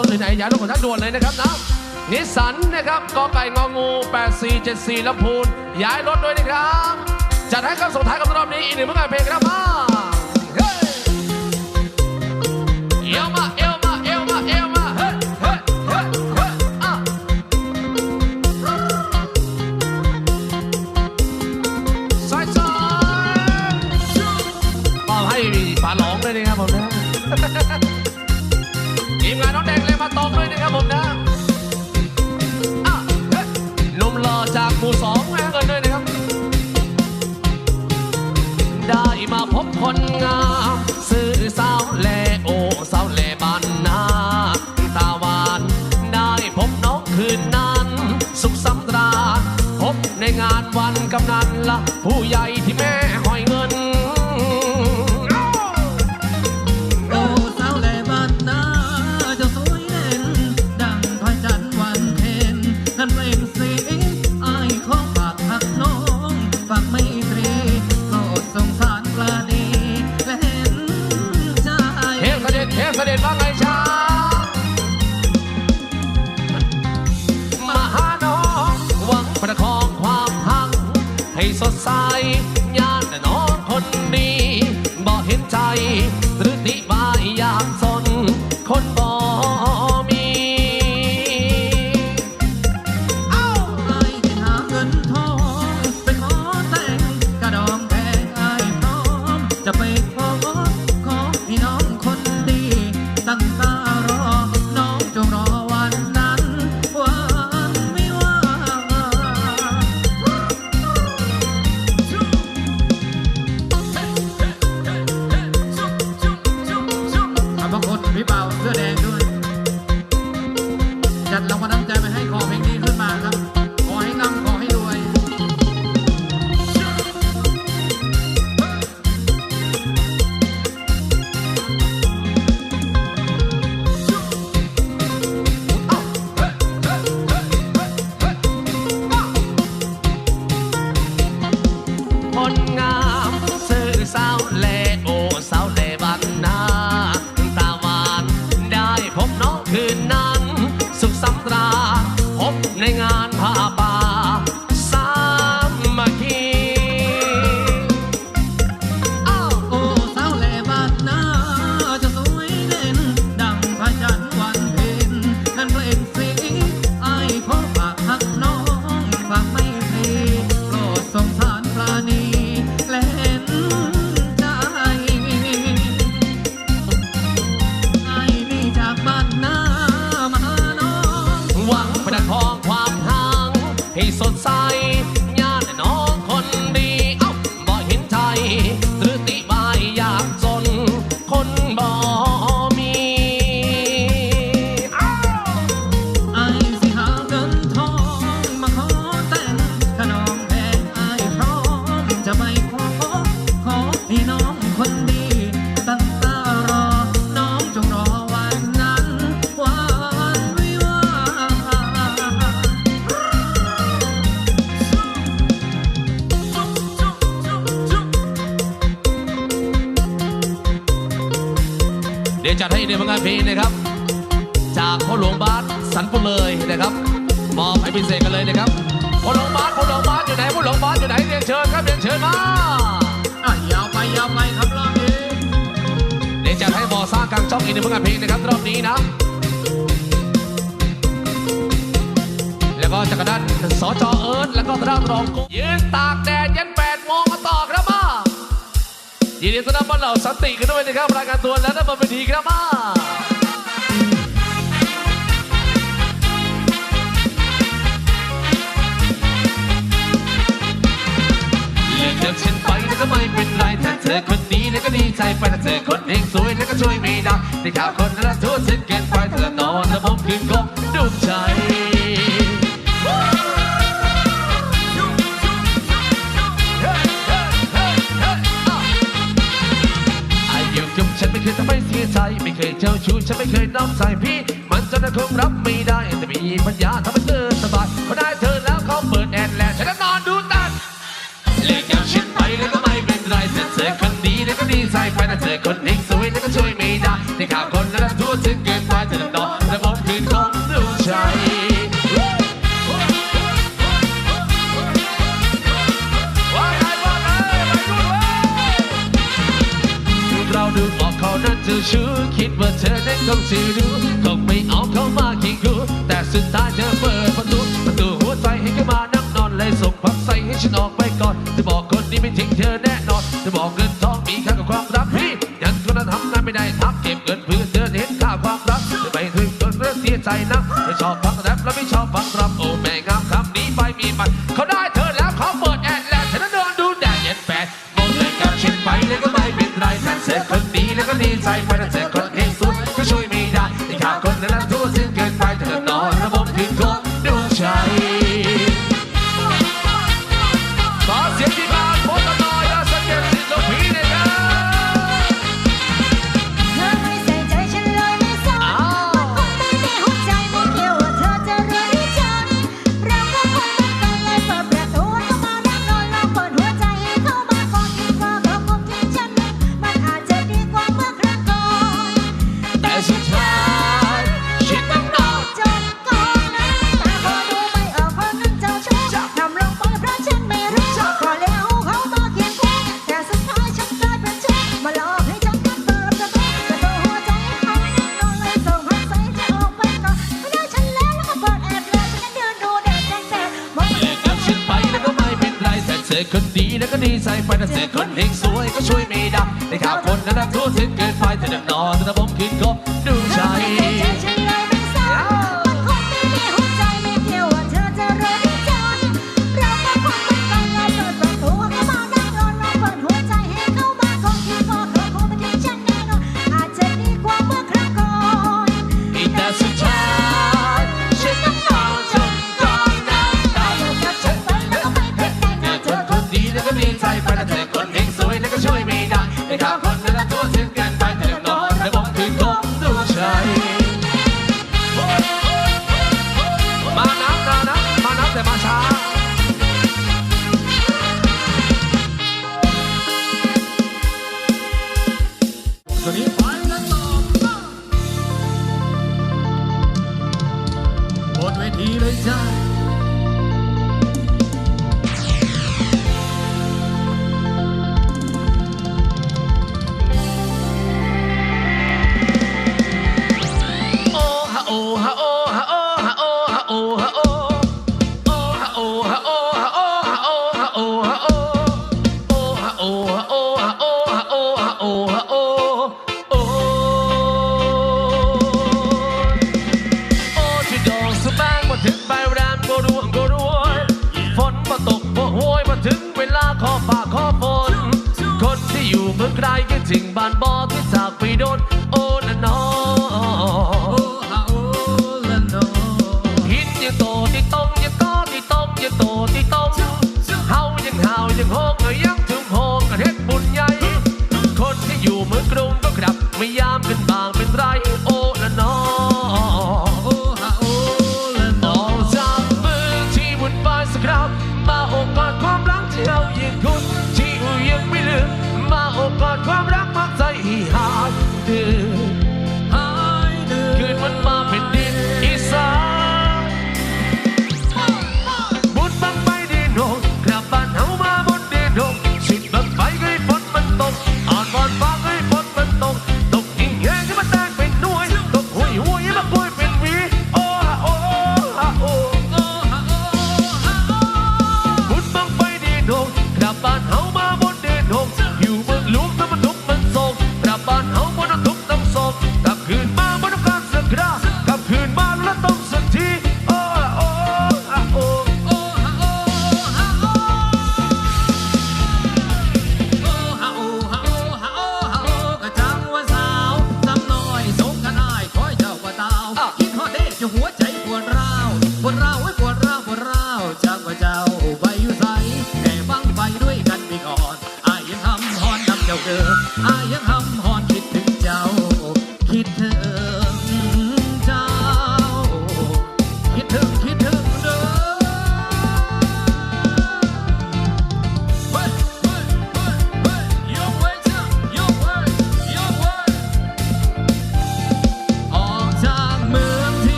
รถไหนย้ายรถของท่านด่วนเลยนะครับนะนิสสันนะครับกอไก่งองู 8474ลำพูนย้ายรถด้วยนะครับจัดให้ครับส่งท้ายกับรอบนี้อีกหนึ่งผลงานเพลงครับมาเฮ้ยเอวมาเอว คนงามซื้อสาวแลโอสาวแลบ้านนาตาหวานได้พบน้องคืนนั้น สุขสำราญพบในงานวันกำนันละผู้ใหญ่ จัดให้ในผลงานเพลงนะครับ จากพ่อหลวงบาสสันปุเลยนะครับมอบให้พิเศษกันเลยนะครับพ่อหลวงบาสพ่อหลวงบาสอยู่ไหนพ่อหลวงบาสอยู่ไหนเรียนเชิญครับเรียนเชิญมาอะยาวไปยาวไปครับรอบนี้เดี๋ยวจัดให้บอสร้างกลางช่องอีกหนึ่งานเพลงนะครับรอบนี้นะ แล้วก็จากระด้านสจเอิร์ธแล้วก็ด้านรองกุ๊ยืนตากแดดยันแปดโมงมาต่อ ยินดีต้อนรับบ้านเหล่าสันติกันด้วยนะครับรายการตัวแล้วนั่นบนเวทีครับมาเลือกเลือกฉันไปแล้วก็ไม่เป็นไรถ้าเธอคนนี้แล้วก็ดีใจไปถ้าเธอคนเองสวยแล้วก็ช่วยไม่ได้ในข่าวคนละทั่วสิ้นเกินไปเธอนอนแล้วผมคืนก็ดุใจ ไม่เคยทำให้เสียใจ ไม่เคยเจ้าชู้ฉันไม่เคยนอกใจพี่ มันจะนะคงรับไม่ได้ แต่มีปัญญาทำให้เธอสบายเพอได้เธอแล้วเขาเปิดแอนแล้วฉันนอนดูตันเลี้ยงกับฉันไปแล้วก็ไม่เป็นไรฉันเจอคนดีแล้วก็ดีใจไปแต่เจอคนนี้สวยแล้วก็ช่วยไม่ได้ในข่าวคนนั้นทั่วถึงเกินไปเธอนอนแต่ผมคืองดูใจ เธอชู้คิดว่าเธอนั้นคงจะรู้คงไม่เอาเข้ามาขี้รู้แต่สุดท้ายเธอเปิดประตูประตูหัวใจให้เข้ามานั่งนอนเลยส่งพับใส่ให้ฉันออกไปก่อนจะบอกคนนี้ไม่ทิ้งเธอแน่นอนจะบอกเงินทองมีค่ากับความรักพี่ยังคนนั้นทำงานไม่ได้ทับเก็บเงินเพื่อเดินเห็นค่าความรักจะไปถึงคนเรื่องเสียใจนะไม่ชอบฟังแรปและไม่ชอบฟังรำโอ้แม่งามคำนี้ไปมีมันเขาได้ ช่วยไม่ได้ในข่าวคนนั้นทั่วถึงเกินไปแต่ดังนอนแต่ผม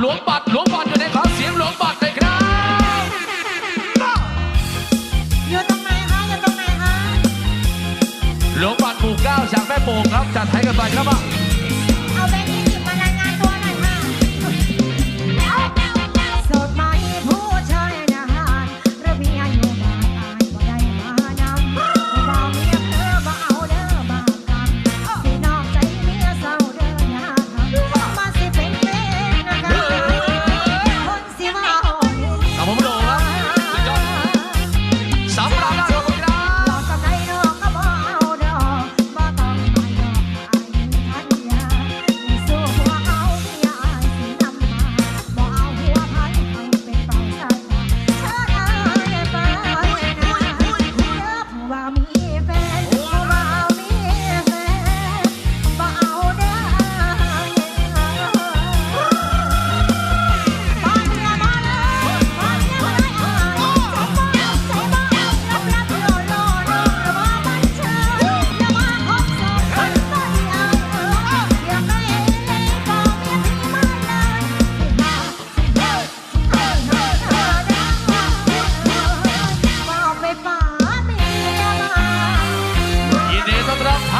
หลวงบัตรหลวงบัตรอยู่ในขอเสียงหลวงบัตรเลยครับ อยู่ตรงไหนคะอยู่ตรงไหนคะ หลวงบัตรหมู่เก้าจากแม่โป่งครับ จัดให้กันไปครับอะ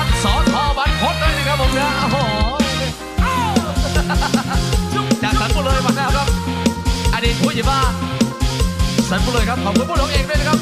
ัดสอทอบันพดด้ยนะครับผมนะโอ้โหจากสันบุเลยมาแล้วครับ อดีตผู้ใหญ่บ้านสันบุเลยครับขอบคุณผู้หลงเองด้วยนะครับ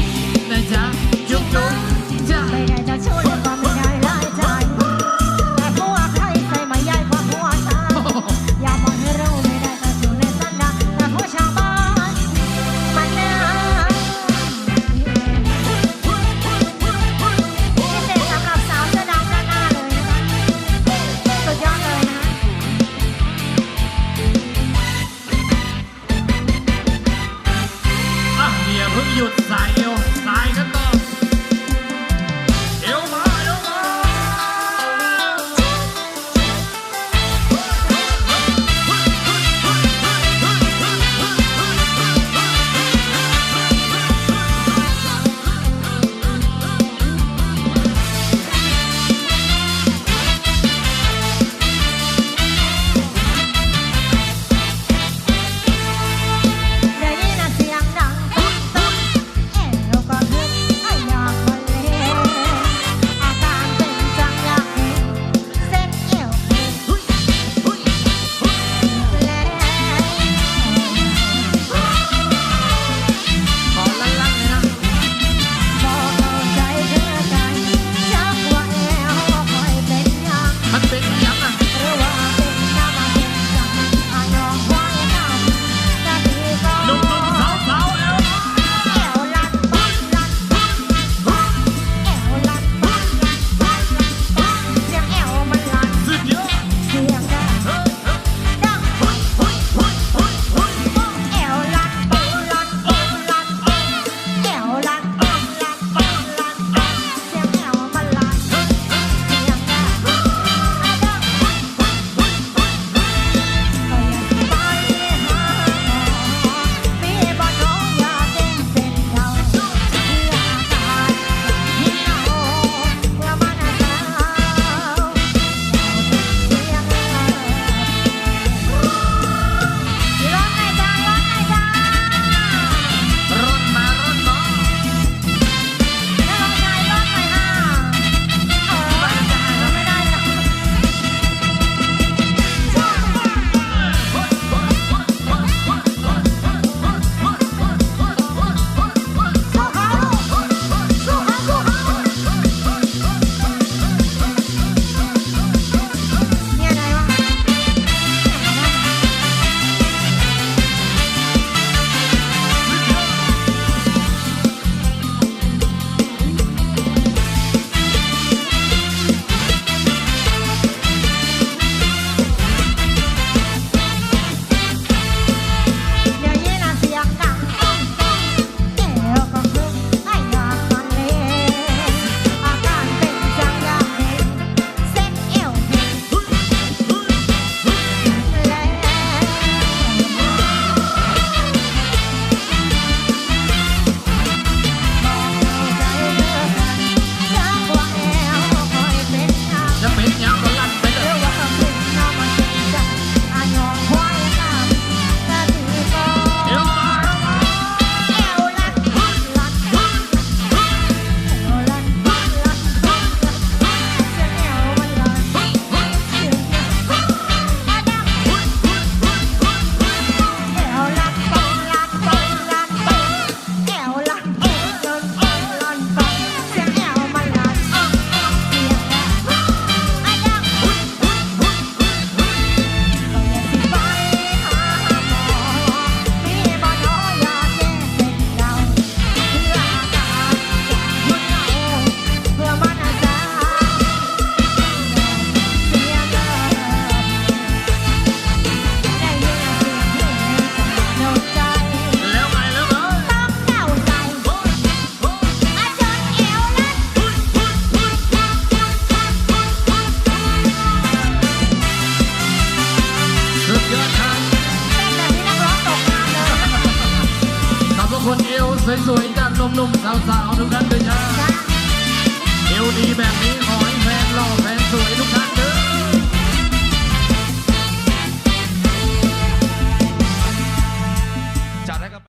feel.